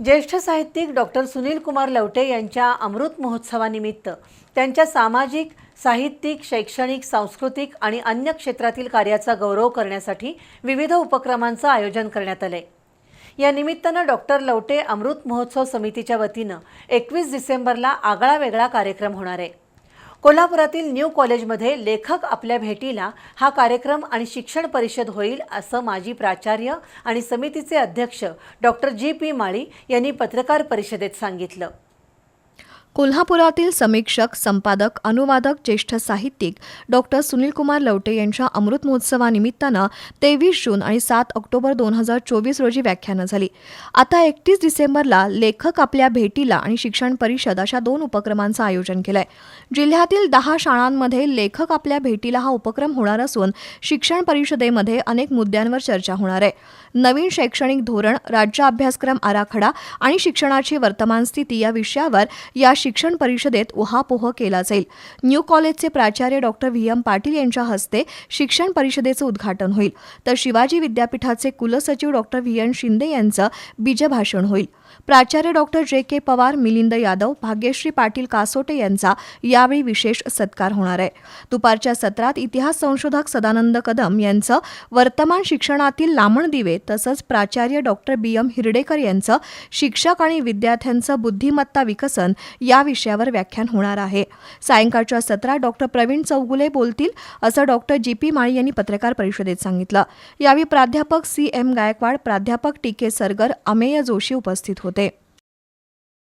ज्येष्ठ साहित्यिक डॉक्टर सुनील कुमार लवटे यांच्या अमृत महोत्सवानिमित्त त्यांच्या सामाजिक साहित्यिक शैक्षणिक सांस्कृतिक आणि अन्य क्षेत्रातील कार्याचा गौरव करण्यासाठी विविध उपक्रमांचं आयोजन करण्यात आलंय. या निमित्तानं डॉक्टर लवटे अमृत महोत्सव समितीच्या वतीनं एकवीस डिसेंबरला आगळा वेगळा कार्यक्रम होणार आहे. कोल्हापुरातील न्यू कॉलेजमध्ये लेखक आपल्या भेटीला हा कार्यक्रम आणि शिक्षण परिषद होईल असं माजी प्राचार्य आणि समितीचे अध्यक्ष डॉक्टर जी पी माळी यांनी पत्रकार परिषदेत सांगितलं. कोल्हापुरातील समीक्षक संपादक अनुवादक ज्येष्ठ साहित्यिक डॉक्टर सुनीलकुमार लवटे यांच्या अमृत महोत्सवानिमित्तानं तेवीस जून आणि सात ऑक्टोबर दोन हजार चोवीस रोजी व्याख्यानं झाली. आता एकतीस डिसेंबरला लेखक आपल्या भेटीला आणि शिक्षण परिषद अशा दोन उपक्रमांचं आयोजन केलंय. जिल्ह्यातील दहा शाळांमध्ये लेखक आपल्या भेटीला हा उपक्रम होणार असून शिक्षण परिषदेमध्ये अनेक मुद्द्यांवर चर्चा होणार आहे. नवीन शैक्षणिक धोरण राज्य अभ्यासक्रम आराखडा आणि शिक्षणाची वर्तमान स्थिती या विषयावर या शिक्षण परिषदेत उहापोह केला जाईल. न्यू कॉलेजचे प्राचार्य डॉक्टर व्ही. एम. पाटील यांच्या हस्ते शिक्षण परिषदेचं उद्घाटन होईल. तर शिवाजी विद्यापीठाचे कुलसचिव डॉक्टर व्ही. एन. शिंदे यांचं बीजभाषण होईल. प्राचार्य डॉक्टर जे. के. पवार मिलिंद यादव भाग्यश्री पाटील कासोटे यांचा यावेळी विशेष सत्कार होणार आहे. दुपारच्या सत्रात इतिहास संशोधक सदानंद कदम यांचं वर्तमान शिक्षणातील लामण दिवे तसंच प्राचार्य डॉक्टर बी. एम. हिरडेकर यांचं शिक्षक आणि विद्यार्थ्यांचं बुद्धिमत्ता विकसन या या विषयावर व्याख्यान होणार आहे. सायंकाळच्या सत्रात डॉक्टर प्रवीण चौगुले बोलतील असं डॉक्टर जी पी माळी यांनी पत्रकार परिषदेत सांगितलं. यावेळी प्राध्यापक सी एम गायकवाड प्राध्यापक टी के सरगर अमेय जोशी उपस्थित होते.